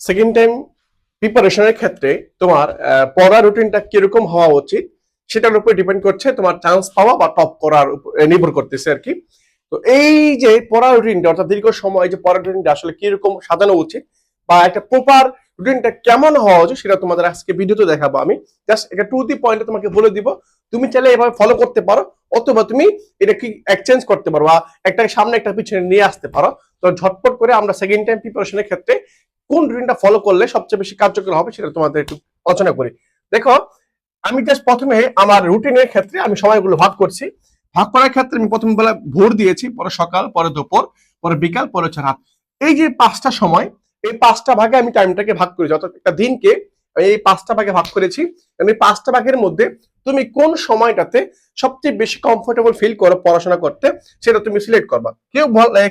Second time প্রিপারেশনের ক্ষেত্রে তোমার পড়া রুটিনটা কীরকম হওয়া উচিত সেটার উপর ডিপেন্ড করছে তোমার চান্স পাওয়া বা টপ করার নির্ভর করতেছে আর কি। তো এই যে পড়া রুটিনটা অর্থাৎ দীর্ঘ সময় যে পড়া রুটিনটা আসলে কীরকম সাজানো উচিত বা একটা প্রপার রুটিনটা কেমন হওয়া উচিত সেটা তোমাদের আজকে ভিডিওতে দেখাবো আমি। জাস্ট এটা টু দি পয়েন্টে তোমাকে বলে দিব। তুমি চাইলে এভাবে ফলো করতে পারো অথবা তুমি এটা কি এক্সচেঞ্জ করতে পারো বা একটা সামনে একটা পিছনে নিয়ে আসতে পারো। তো ঝটপট করে আমরা সেকেন্ড টাইম প্রিপারেশনের ক্ষেত্রে কোন রুটিনটা ফলো করলে সবচেয়ে বেশি কার্যকর হবে সেটা তোমাদের একটু আলোচনা করি। দেখো, আমি জাস্ট প্রথমে আমার রুটিনের ক্ষেত্রে আমি সময়গুলো ভাগ করছি। ভাগ করার ক্ষেত্রে আমি প্রথম বেলা ভোর দিয়েছি, পরে সকাল, পরে দুপুর, পরে বিকাল, পরে হচ্ছে রাত। এই যে পাঁচটা সময়, এই পাঁচটা ভাগে আমি টাইমটাকে ভাগ করেছি অর্থাৎ একটা দিনকে আমি এই পাঁচটা ভাগে ভাগ করেছি এই পাঁচটা ভাগের মধ্যে তুমি কোন সময়টাতে সবচেয়ে বেশি কমফোর্টেবল ফিল করো পড়াশোনা করতে, সেটা তুমি সিলেক্ট করবা। কেউ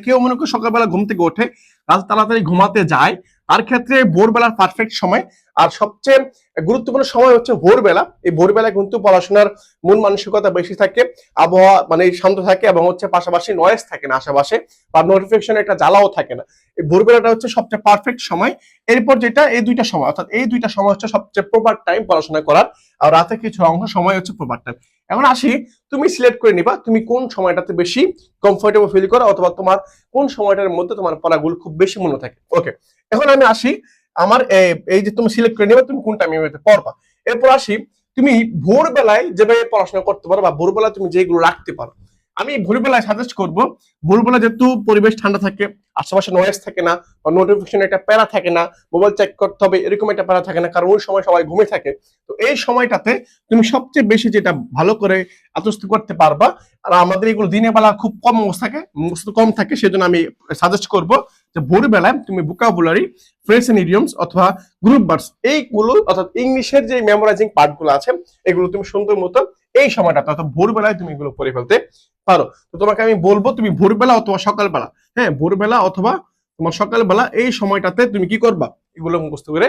কেউ মনে করো সকালবেলা ঘুম থেকে ওঠে, রাত তাড়াতাড়ি ঘুমাতে যায় তার ক্ষেত্রে ভোরবেলার পারফেক্ট সময়। আর সবচেয়ে গুরুত্বপূর্ণ সময় হচ্ছে ভোরবেলা। এই ভোরবেলা কিন্তু পড়াশোনার মন মানসিকতা বেশি থাকে, আবহাওয়া মানে শান্ত থাকে এবং হচ্ছে পাশাপাশি নয়েজ থাকে না আশেপাশে বা নোটিফিকেশন একটা জ্বালাও থাকে না। এই ভোরবেলাটা হচ্ছে সবচেয়ে পারফেক্ট সময়। এরপর যেটা এই দুইটা সময়, অর্থাৎ এই দুইটা সময় হচ্ছে সবচেয়ে প্রপার টাইম পড়াশোনা করার। আর রাতে কিছু অংশ সময় হচ্ছে প্রপার টাইম এখন আসি, তুমি সিলেক্ট করে নিবা, তুমি কোন সময়টাতে বেশি কমফোর্টেবল ফিল করো অথবা তোমার কোন সময়টার মধ্যে তোমার পড়াগুলো খুব বেশি মনে থাকে। ওকে এখন আমি আসি, আমার এই যে তুমি সিলেক্ট করে নিবা, তুমি কোন টাইমে পড়বা এরপর আসি, তুমি ভোরবেলায় যেভাবে পড়াশোনা করতে পারো বা ভোরবেলায় তুমি যেগুলো রাখতে পারো আমি ভোরবেলায় সাজেস্ট করব। ভোরবেলা যেহেতু পরিবেশ ঠান্ডা থাকে, আশেপাশে নয়েজ থাকে না, বা নোটিফিকেশন একটা প্যারা থাকে না মোবাইল চেক করতে হবে, এরকম একটা প্যারা থাকে না, কারণ ওই সময় সবাই ঘুমে থাকে। তো এই সময়টাতে তুমি সবচেয়ে বেশি যেটা ভালো করে আত্মস্থ করতে পারবা। আর আমাদের এগুলো দিনের বেলা খুব কম থাকে কম থাকে, সেজন্য আমি সাজেস্ট করব যে ভোরবেলায় তুমি ভোকাবুলারি ফ্রেন্স এন্ড ইডিয়মস অথবা গ্রুপ বার্ডস এইগুলো অর্থাৎ ইংলিশের যে মেমোরাইজিং পার্টগুলো আছে, এগুলো তুমি সুন্দর মতো এই সময়টাতে অর্থাৎ ভোরবেলায় তুমি এগুলো পড়ে ফেলতে পারো। তো তোমাকে আমি বলব, তুমি ভোরবেলা অথবা সকালবেলা হ্যাঁ ভোরবেলা অথবা তোমার সকালবেলা এই সময়টাতে তুমি কি করবা? এগুলো মুখস্থ করে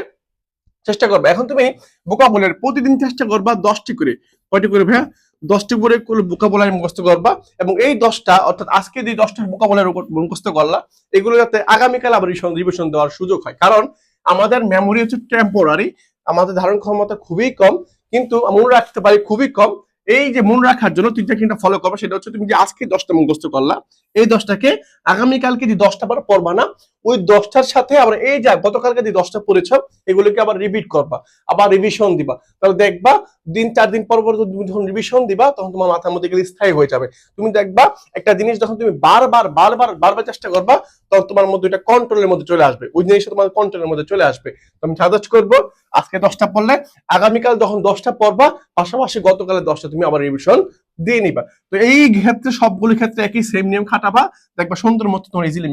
চেষ্টা করবে। এখন তুমি বোকাবুলারি প্রতিদিন চেষ্টা করবা দশটি করে। কয়টি করে ভাইয়া? দশটি বুড়ে মোকাবেলায় মুখস্থ করবা এবং এই দশটা, অর্থাৎ আজকে যে দশটা মোকাবেলার মুখস্থ করলা, এগুলো যাতে আগামীকাল আবার রিভিশন দেওয়ার সুযোগ হয়। কারণ আমাদের মেমোরি হচ্ছে টেম্পোরারি আমাদের ধারণ ক্ষমতা খুবই কম, কিন্তু মনে রাখতে পারি খুবই কম। এই যে মনে রাখার জন্য তিনটা তিনটা ফলো করবা, সেটা হচ্ছে তুমি যে আজকে দশটা মুখস্থ করলা, এই দশটাকে আগামীকালকে যে দশটা বার পড়বা না, ওই দশটার সাথে আবার এই যা গতকালকে যে দশটা পড়েছ, এগুলোকে আবার রিপিট করবা, আবার রিভিশন দিবা। তাহলে দেখবা, দিন চার দিন পর পর তুমি যখন রিভিশন দিবা, তখন তোমার মাথার মধ্যে গেলে স্থায়ী হয়ে যাবে। তুমি দেখবা, একটা জিনিস যখন তুমি বারবার বারবার বারবার চেষ্টা করবা, তখন তোমার মধ্যে এটা কন্ট্রোলের মধ্যে চলে আসবে। ওই জিনিসটা তোমার কন্ট্রোলের মধ্যে চলে আসবে। আমি সাজেস্ট করব আজকে দশটা পড়লে আগামীকাল যখন দশটা পড়বা, পাশাপাশি গতকালের দশটা তুমি আবার রিভিশন দিয়ে নিবা। তো এই ক্ষেত্রে সবগুলো ক্ষেত্রে একই সেম নিয়ম খাটাবা, দেখবা সুন্দর মতো তোমার ইজিলি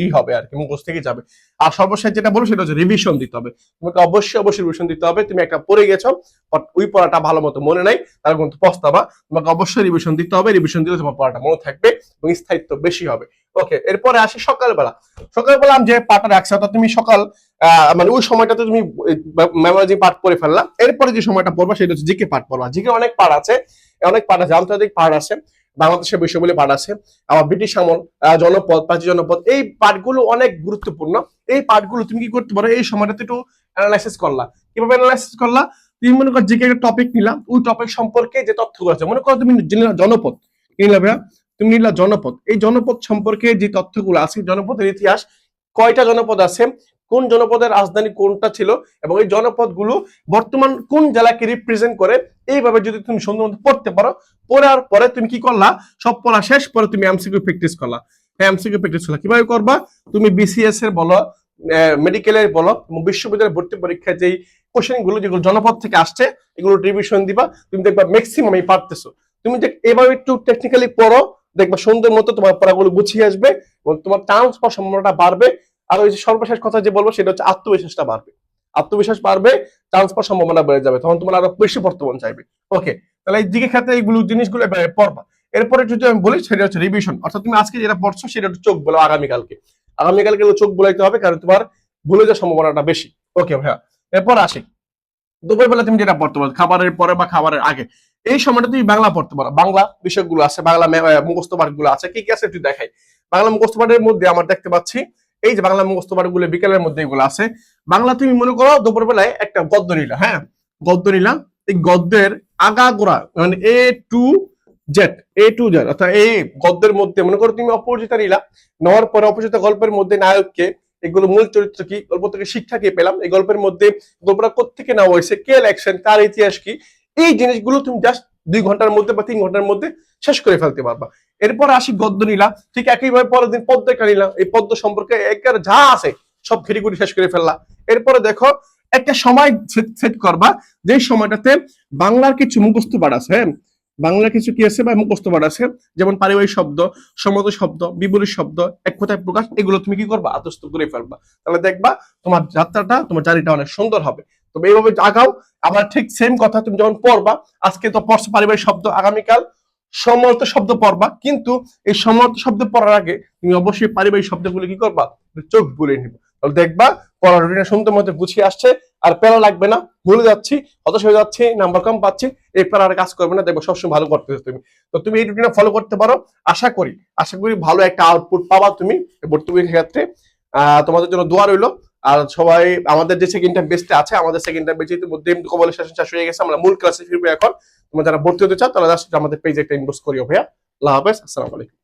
ই হবে আর কি মুখোশ থেকে যাবে। আর সর্বশেষ যেটা বলো সেটা হচ্ছে রিভিশন দিতে হবে। তোমাকে অবশ্যই অবশ্যই রিভিশন দিতে হবে। তুমি একটা পড়ে গেছো, but ওই পড়াটা ভালো মতো মনে নাই, তার কিন্তু পস্তাবা। তোমাকে অবশ্যই রিভিশন দিতে হবে। রিভিশন দিলে তোমার পড়াটা মনে থাকবে এবং স্থায়িত্ব বেশি হবে। ওকে এরপরে আসি সকালবেলা। সকালবেলা আমি যে পাঠটা রাখছি তুমি সকাল মানে ওই সময়টাতে তুমি মেমোরাইজিং পাঠ পড়ে ফেললা। এরপরে যে সময়টা পড়বা, সেটা হচ্ছে জিকে পাঠ পড়বা। জিকে অনেক পাঠ আছে অনেক পাঠ আছে, আন্তর্জাতিক পাঠ আছে, বাংলাদেশের বিশ্বগুলি পাঠ আছে, আবার ব্রিটিশ আমল জনপদ, প্রাচীন জনপদ, এই পাঠগুলো অনেক গুরুত্বপূর্ণ। এই পাঠগুলো তুমি কি করতে পারো, এই সময়টাতে একটু অ্যানালাইসিস করলা। কীভাবে অ্যানালাইসিস করলা? তুমি মনে করো জিকে একটা টপিক নিলাম ওই টপিক সম্পর্কে যে তথ্যগুলো আছে, মনে করো তুমি জনপদ। কি নিলা ভাইয়া? তুমি নিলা জনপদ। এই জনপদ সম্পর্কে যে তথ্যগুলো আছে, জনপদের ইতিহাস, কয়টা জনপদ আছে, কোন জনপদের রাজধানী কোনটা ছিল, এবং এই জনপদগুলো বর্তমান কোন জেলাকে রিপ্রেজেন্ট করে, এইভাবে যদি তুমি সুন্দর মতো পড়তে পারো, পড়ার পরে তুমি কি করলা? সব পড়া শেষ পরে তুমি এমসিকিউ প্র্যাকটিস করলা। হ্যাঁ এমসিকিউ প্র্যাকটিস করলা। কীভাবে করবা? তুমি বিসিএস এর বলো মেডিকেলের বলো, এবং বিশ্ববিদ্যালয়ের ভর্তি পরীক্ষার যেই কোশ্চেনগুলো, যেগুলো জনপদ থেকে আসছে এগুলো রিভিশন দিবা। তুমি দেখবা ম্যাক্সিমাম পারতেছো। তুমি দেখ এভাবে একটু টেকনিক্যালি পড়ো দেখবা সুন্দর মতো তোমার পড়াগুলো গুছিয়ে আসবে এবং তোমার চান্স পাওয়ার সম্ভাবনাটা বাড়বে। আর ওই যে সর্বশেষ কথা যে বলব সেটা হচ্ছে আত্মবিশ্বাসটা বাড়বে। আত্মবিশ্বাস বাড়বে চান্স পাওয়ার সম্ভাবনা বেড়ে যাবে, তখন তোমার আরও বেশি পড়তে মন চাইবে। ওকে, তাহলে এই দিকে ক্ষেত্রে এইগুলো জিনিসগুলো পড়বা। এরপরে যদি আমি বলি সেটা হচ্ছে রিভিশন অর্থাৎ তুমি আজকে যেটা পড়ছো সেটা একটু চোখ বলো আগামীকালকে। আগামীকালকে চোখ বলাইতে হবে কারণ তোমার ভুলে যাওয়ার সম্ভাবনাটা বেশি। ওকে ভাইয়া, এরপর আসি। দুপুরবেলা তুমি যেটা পড়তে পারো খাবারের পরে বা খাবারের আগে। এই সময়টা তুমি বাংলা পড়তে পারো। বাংলা বিষয়গুলো আছে, বাংলা মুখস্থ পাঠগুলো আছে, কি কি আছে একটু দেখাই। বাংলা মুখস্থ পাঠের মধ্যে আমার দেখতে পাচ্ছি, এই যে বাংলা মুখস্থ পাঠগুলো বিকেলের মধ্যে এগুলো আছে। বাংলা তুমি মনে করো দুপুর বেলায় একটা গদ্য নিলা হ্যাঁ? গদ্য নিলা, এই গদ্যের আগা গোড়া মানে A to Z A to Z অর্থাৎ এই গদ্যের মধ্যে মনে করো তুমি অপরিচিতা নিলা, নেওয়ার পরে অপরিচিতা গল্পের মধ্যে নায়ককে, এগুলো মূল চরিত্র কি, গল্প থেকে শিক্ষা কি পেলাম, এই গল্পের মধ্যে গল্পটা কোথেকে নেওয়া হয়েছে, কে লেখছেন, তার ইতিহাস কি এই জিনিসগুলো তুমি জাস্ট দুই ঘণ্টার মধ্যে বা তিন ঘণ্টার মধ্যে শেষ করে ফেলতে পারবা। এরপর আসি গদ্য নিলাম ঠিক একইভাবে পরের দিন পদ্মটা নিলাম এই পদ্ম সম্পর্কে একের যা আছে সব ঘেরি শেষ করে ফেললা। এরপরে দেখো, একটা সময় সেট করবা যে সময়টাতে বাংলার কিছু মুখস্থ পাঠ আছে হ্যাঁ? বাংলার কিছু কি আছে বা মুখস্থ পাঠ আছে? যেমন পারিবারিক শব্দ সমত শব্দ বিপরীত শব্দ, এক কথায় প্রকাশ, এগুলো তুমি কি করবা? আত্মস্থ করে ফেলবা। তাহলে দেখবা, তোমার যাত্রাটা, তোমার জার্নিটা অনেক সুন্দর হবে। তবে এইভাবে আগাও। আবার ঠিক সেম কথা তুমি যখন পড়বা, আজকে তো পড়ছো পারিবারিক শব্দ আগামীকাল সমর্থ শব্দ পড়বা, কিন্তু এই সমর্থ শব্দ পড়ার আগে তুমি অবশ্যই পারিবারিক শব্দগুলো কি করবা? চোখ বুলে নিবে। তাহলে দেখবা, পড়ার রুটিনে সুন্দর মধ্যে গুছিয়ে আসছে, আর প্যারা লাগবে না, ভুলে যাচ্ছি, হতাশ হয়ে যাচ্ছি নাম্বার কম পাচ্ছি, এই প্যারা আর কাজ করবে না, দেখব সবসময় ভালো করতেছো তুমি। তো তুমি এই রুটিনে ফলো করতে পারো। আশা করি আশা করি ভালো একটা আউটপুট পাবা তুমি। ভর্তুকির ক্ষেত্রে, আহ, তোমাদের জন্য দোয়া রইল। আর সবাই, আমাদের যে সেকেন্ড টাইম বেস্টে আছে, আমাদের সেকেন্ড টাইম বেস্ট ইতিমধ্যে কবলের সেশন শেষ হয়ে গেছে, আমরা মূল ক্লাসে ফিরবো এখন। তোমরা যারা ভর্তি হতে চাও, তারা আমাদের পেজে একটা ইনবক্স করিও ভাইয়া। আল্লাহ হাফেজ, আসসালামু আলাইকুম।